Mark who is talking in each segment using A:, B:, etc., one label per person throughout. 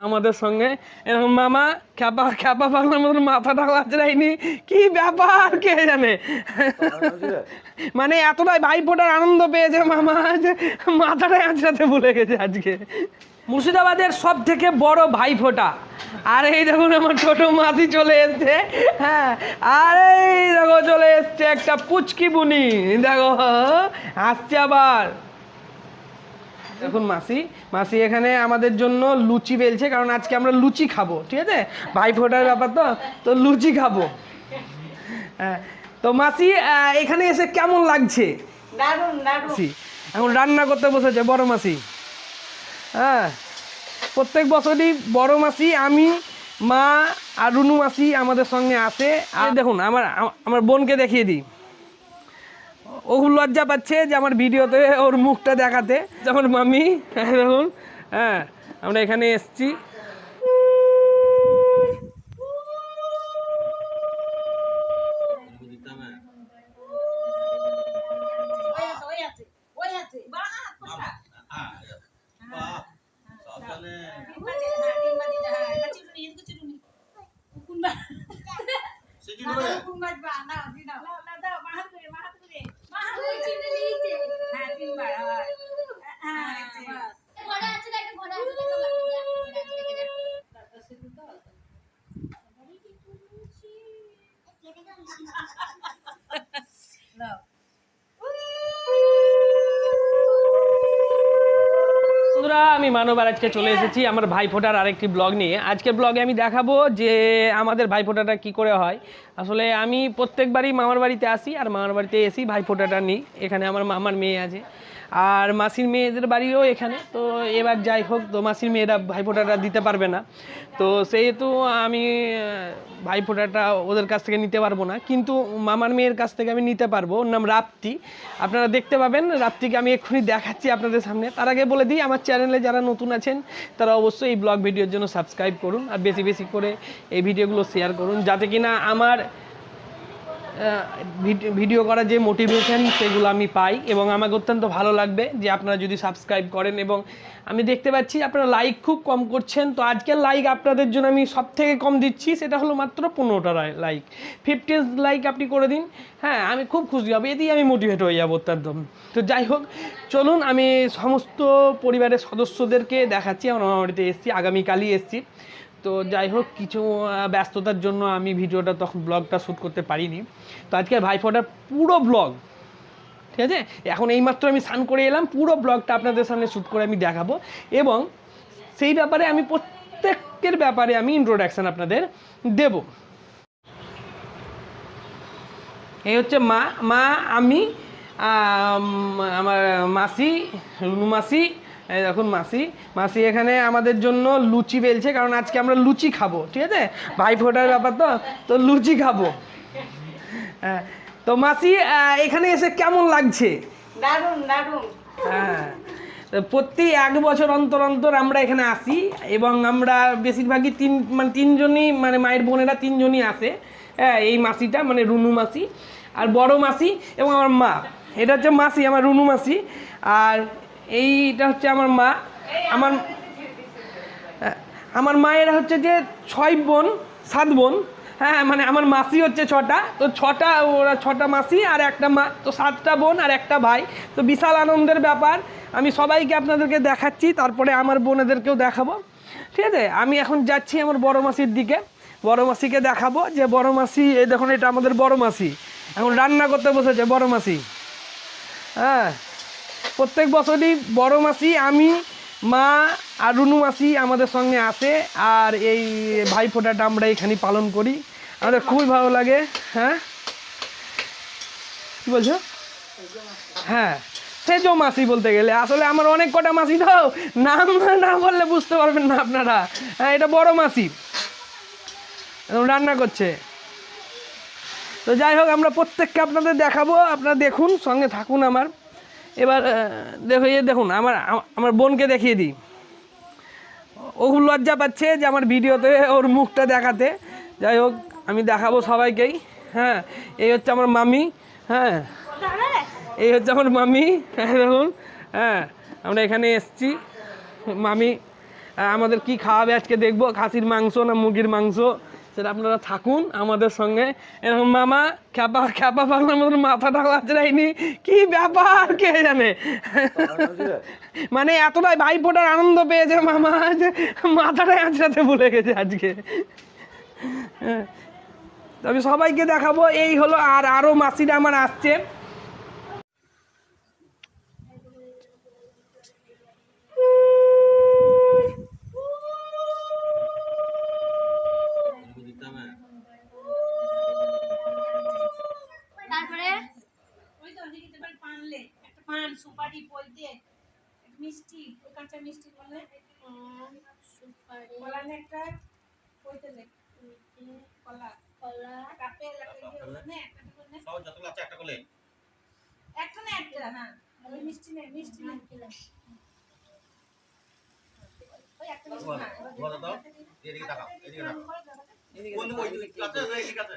A: আমাদের সঙ্গে। এরকম মামা, খ্যাপা খ্যাপা পাগলার মতন মাথাটা বাজরাইনি কি ব্যাপার, কে জানে? মানে এতটাই ভাই ফোটার আনন্দ পেয়েছে মামা, যে মাথাটা আঁচড়াতে ভুলে গেছে আজকে। মুর্শিদাবাদের সব থেকে বড় ভাই ফোটা আর এই দেখুন আমার ছোট মাসি চলে এসছে হ্যাঁ। আর এই দেখো চলে এসছে একটা পুচকি বুনি দেখো আসছে আবার। দেখুন মাসি মাসি এখানে আমাদের জন্য লুচি বেলছে কারণ আজকে আমরা লুচি খাব ঠিক আছে? ভাই ফোটার ব্যাপার তো তো লুচি খাব। হ্যাঁ তো মাসি এখানে এসে কেমন লাগছে? এখন রান্না করতে বসেছে বড় মাসি। হ্যাঁ প্রত্যেক বছরই বড় মাসি আমি মা আর রুনু মাসি আমাদের সঙ্গে আসে। আর দেখুন আমার আমার বোনকে দেখিয়ে দিই। ও লজ্জা পাচ্ছে যে আমার ভিডিওতে ওর মুখটা দেখাতে। যেমন মামি হ্যাঁ, দেখুন হ্যাঁ আমরা এখানে এসছি
B: ওই আছে ওই আছে ওই আছে বাহ কোথা তিন বাজে হ্যাঁ তিন বাজে হ্যাঁ এটা চিরুনি এদিকে চিরুনি কোন বা কোন বাজ বা না দি দাও না দাও মাহাত করে মাহাত করে মাহাত করে চিরুনি নিয়েছে হ্যাঁ তিনবার আবার হ্যাঁ বাস
C: ঘোড়া আছে একটা ঘোড়া আছে একটা ঘোড়া আছে রেখে যা
B: দাও
A: বন্ধুরা, আমি মানবার আজকে চলে এসেছি আমার ভাইফোঁটার আরেকটি ব্লগ নিয়ে। আজকের ব্লগে আমি দেখাবো যে আমাদের ভাইফোঁটাটা কি করে হয়। আসলে আমি প্রত্যেকবারই মামার বাড়িতে আসি আর মামার বাড়িতে এসি ভাইফোঁটাটা নিই। এখানে আমার মামার মেয়ে আছে। আর মাসির মেয়েদের বাড়িও এখানে। তো এবার যাই হোক, তো মাসির মেয়েরা ভাইফোঁটাটা দিতে পারবে না। তো সেহেতু আমি ভাইফোঁটাটা ওদের কাছ থেকে নিতে পারব না। কিন্তু মামার মেয়ের কাছ থেকে আমি নিতে পারব। ওর নাম রাপ্তি। আপনারা দেখতে পাবেন, রাপ্তিকে আমি এক্ষুনি দেখাচ্ছি আপনাদের সামনে। তার আগে বলে দিই, আমার চ্যানেলে যারা নতুন আছেন, তারা অবশ্যই এই ব্লগ ভিডিওর জন্য সাবস্ক্রাইব করুন। আর বেশি বেশি করে এই ভিডিওগুলো শেয়ার করুন, যাতে কিনা আমার ভিডিও করার যে মোটিভেশন সেগুলো আমি পাই এবং আমাকে অত্যন্ত ভালো লাগবে যে আপনারা যদি সাবস্ক্রাইব করেন এবং আমি দেখতে পাচ্ছি আপনারা লাইক খুব কম করছেন। তো আজকের লাইক আপনাদের জন্য আমি সব থেকে কম দিচ্ছি, সেটা হলো মাত্র পনেরোটা লাইক ফিফটি লাইক আপনি করে দিন। হ্যাঁ আমি খুব খুশি হব, এতেই আমি মোটিভেট হয়ে যাব অত্যন্ত তো যাই হোক, চলুন আমি সমস্ত পরিবারের সদস্যদেরকে দেখাচ্ছি আমার বাড়িতে এসেছি, আগামীকালই এসেছি। তো যাই হোক, কিছু ব্যস্ততার জন্য আমি ভিডিওটা তখন ব্লগটা শ্যুট করতে পারিনি। তো আজকে ভাইফোঁটার পুরো ব্লগ ঠিক আছে? এখন এইমাত্র আমি স্নান করে এলাম, পুরো ব্লগটা আপনাদের সামনে শ্যুট করে আমি দেখাবো। এবং সেই ব্যাপারে আমি প্রত্যেকের ব্যাপারে আমি ইন্ট্রোডাকশান আপনাদের দেব। এই হচ্ছে মা মা আমি, আমার মাসি, রুনু মাসি এই দেখুন মাসি মাসি এখানে আমাদের জন্য লুচি বেলছে কারণ আজকে আমরা লুচি খাব ঠিক আছে? ভাই ফোটার ব্যাপার তো তো লুচি খাব। হ্যাঁ তো মাসি এখানে এসে কেমন লাগছে?
B: দারুণ দারুণ
A: হ্যাঁ তো প্রতি এক বছর অন্তর অন্তর আমরা এখানে আসি এবং আমরা বেশিরভাগই তিন মানে তিনজনই মানে মায়ের বোনেরা তিনজনই আসে হ্যাঁ এই মাসিটা মানে রুনু মাসি আর বড় মাসি এবং আমার মা। এটা হচ্ছে মাসি আমার রুনু মাসি। আর এইটা হচ্ছে আমার মা। আমার আমার মায়েরা হচ্ছে যে ছয় বোন, সাত বোন। হ্যাঁ মানে আমার মাসি হচ্ছে ছটা। তো ছটা, ওরা ছটা মাসি আর একটা মা। তো সাতটা বোন আর একটা ভাই। তো বিশাল আনন্দের ব্যাপার। আমি সবাইকে আপনাদেরকে দেখাচ্ছি, তারপরে আমার বোনেদেরকেও দেখাবো। ঠিক আছে? আমি এখন যাচ্ছি আমার বড় মাসির দিকে। বড় মাসিকে দেখাবো যে বড় মাসি, এই দেখুন, এটা আমাদের বড় মাসি। এখন রান্না করতে বসেছে বড় মাসি। হ্যাঁ। প্রত্যেক বছরই বড় মাসি আমি, মা আর রুনু মাসি আমাদের সঙ্গে আসে আর এই ভাই ফোঁটাটা আমরা এখানে পালন করি। আমাদের খুবই ভালো লাগে হ্যাঁ? কি বলছো? হ্যাঁ সেজো মাসি বলতে গেলে। আসলে আমার অনেক কটা মাসি তো, নাম না বললে বুঝতে পারবেন না আপনারা। হ্যাঁ এটা বড় মাসি। রান্না করছে। তো যাই হোক, আমরা প্রত্যেককে আপনাদের দেখাবো, আপনারা দেখুন, সঙ্গে থাকুন আমার। এবার দেখো, এই দেখুন, আমার আমার বোনকে দেখিয়ে দিই। ও লজ্জা পাচ্ছে যে আমার ভিডিওতে ওর মুখটা দেখাতে। যাই হোক, আমি দেখাবো সবাইকেই। হ্যাঁ এই হচ্ছে আমার মামি। হ্যাঁ এই হচ্ছে আমার মামি। হ্যাঁ দেখুন হ্যাঁ আমরা এখানে এসছি। মামি আমাদের কি খাওয়াবে আজকে দেখব? খাসির মাংস না মুরগির মাংস? সেটা আপনারা থাকুন আমাদের সঙ্গে। এরকম মামা, খ্যাপা খ্যাপা পাগলার মতন মাথাটা আঁচড়াইনি কি ব্যাপার, কে জানে? মানে এতটাই ভাই ফোটার আনন্দ পেয়েছে মামা যে মাথাটা আঁচড়াতে ভুলে গেছে আজকে। হ্যাঁ। তবে সবাইকে দেখাবো, এই হলো আর আরও মাসিরা আমার আসছে
C: তারপরে
B: ওই তো দিদি তোমার পান লে একটা পান সুপারি দিয়ে মিষ্টি ওই কাঁচা মিষ্টি বললে
C: সুপারি।
B: কলা একটা? বইতে লে কলা।
C: কলা।
B: কাপে লাগে নে একটা করে নে।
D: সব যতগুলো আছে একটা করে
B: একটা না একটা? হ্যাঁ ওই মিষ্টি নে মিষ্টি নে। ওই একটা মিষ্টি না
D: বলো তো এদিকে তাকাও এদিকে তাকাও। কোন ওই দিকে আছে না এদিকে আছে।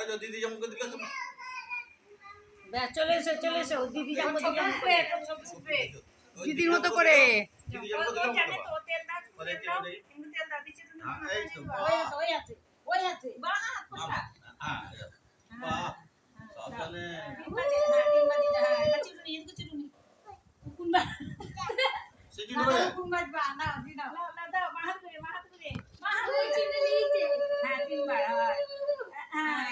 C: এই
D: দিদি করে দিলে তো
B: ব্যাস চলে এসো চলে এসো। দিদি যেমন দিদি
D: দিদির
B: মতো করে।
D: দিদি করে দিলে বলে কি বলে হ্যাঁ এই তো ওই আছে ওই আছে বাহ হ্যাঁ বাহ। সাবধানে সেটি নেবে
B: এবার কি করো ফুটা দাও এটা ফুটা নাও ফুটা দাও
D: বাবা বাবা
B: হ্যাঁ
D: বাহ হ্যাঁ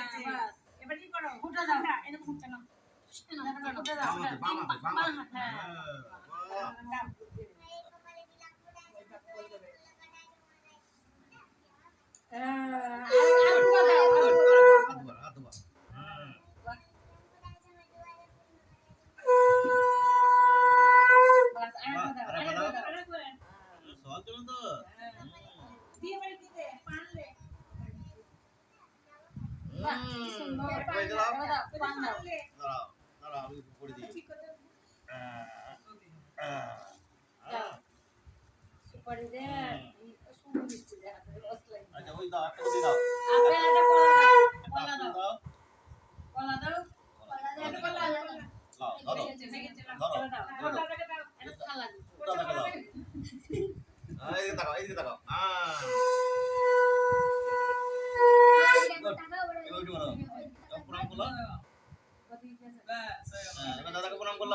D: আচ্ছা ওই দাও একটা দাও দাও দাও এইদিকে তাকাও এইদিকে তাকাও হ্যাঁ এবার কি বলো প্রণাম করল হ্যাঁ এবার দাদাকে প্রণাম করল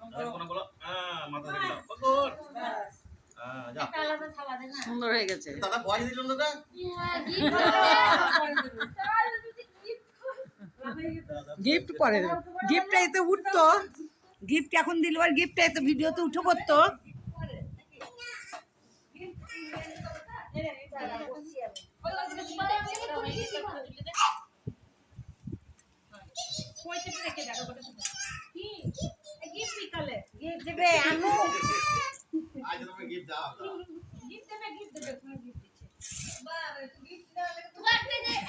D: দাদাকে প্রণাম করল হ্যাঁ মাথা রেখে দাও বকুর হ্যাঁ যা
B: সুন্দর হয়ে গেছে।
D: দাদা ভয় দিল দাদা
E: গিফট পরে গিফটটা এতে উঠতো। গিফট এখন দিল আর গিফটটা এতে ভিডিওতে উঠে পড়তো। দেবে আনু
D: আজ তোমাকে গিফট দাও।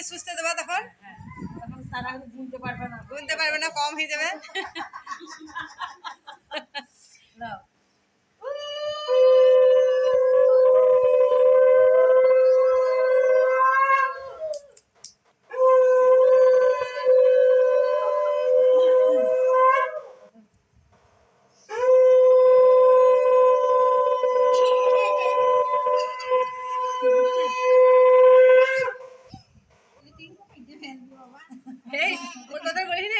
E: থেকে সুস্থ দেবা তখন?
B: হ্যাঁ, হ্যাঁ। তখন
E: তারা
B: গুনতে পারবে না।
E: গুনতে পারবে না কম হয়ে যাবে। এই ওর কথা বলি না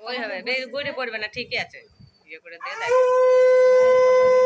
E: ওই হবে গড়ে পড়বে না ঠিকই আছে। ইয়ে করে দিয়ে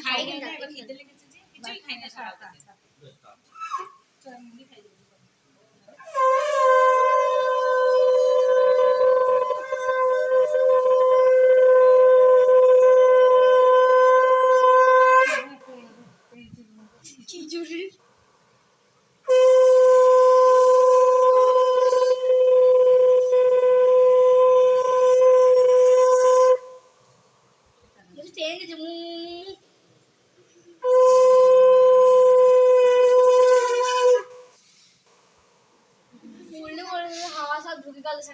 C: খাই
B: না।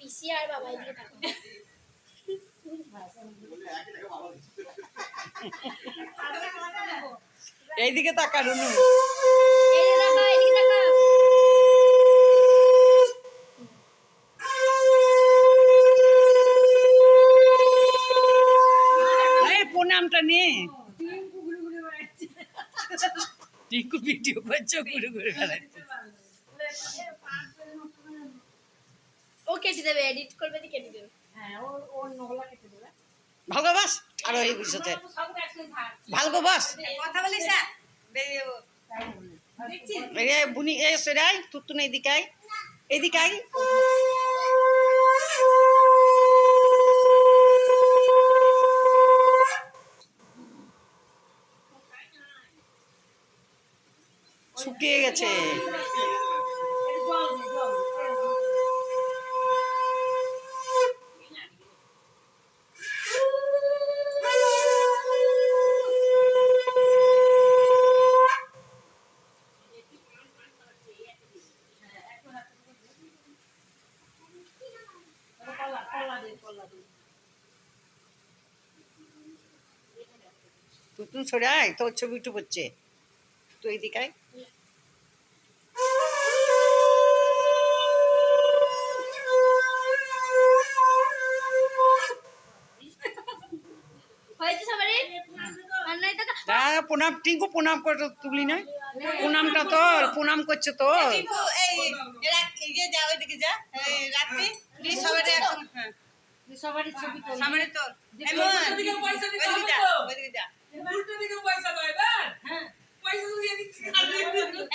C: পিসি আর বাবা এদিকে
E: এইদিকে তাকা রুনু প্রণামটা নে। টিকু ভিডিও করছ ঘুরে ঘুরে বেড়াচ্ছে।
C: ও কেটে দেবে এডিট করবে দি কেটে দেবে।
B: হ্যাঁ ওর কেটে দেবে।
E: ভালো বাস
F: আর ওই বুঝতে ভালো বাস।
G: কথা
F: বুনি এ এদিকে এদিকে শুকিয়ে গেছে। সরে আয় তোর ছবি উঠে পড়ছে। তো এদিকে আয়।
E: নাই
F: প্রণাম টিঙ্কু প্রণাম করে তুলি না? প্রণামটা তোর প্রণাম করছে তোর।
G: এই এরা- যা ওইদিকে যা। রাত্রি দিয়ে সবাই
E: সবারই ছবি তোল।
G: সামনে তোর
H: উল্টো দিকে পয়সা দেয় হ্যাঁ। পয়সা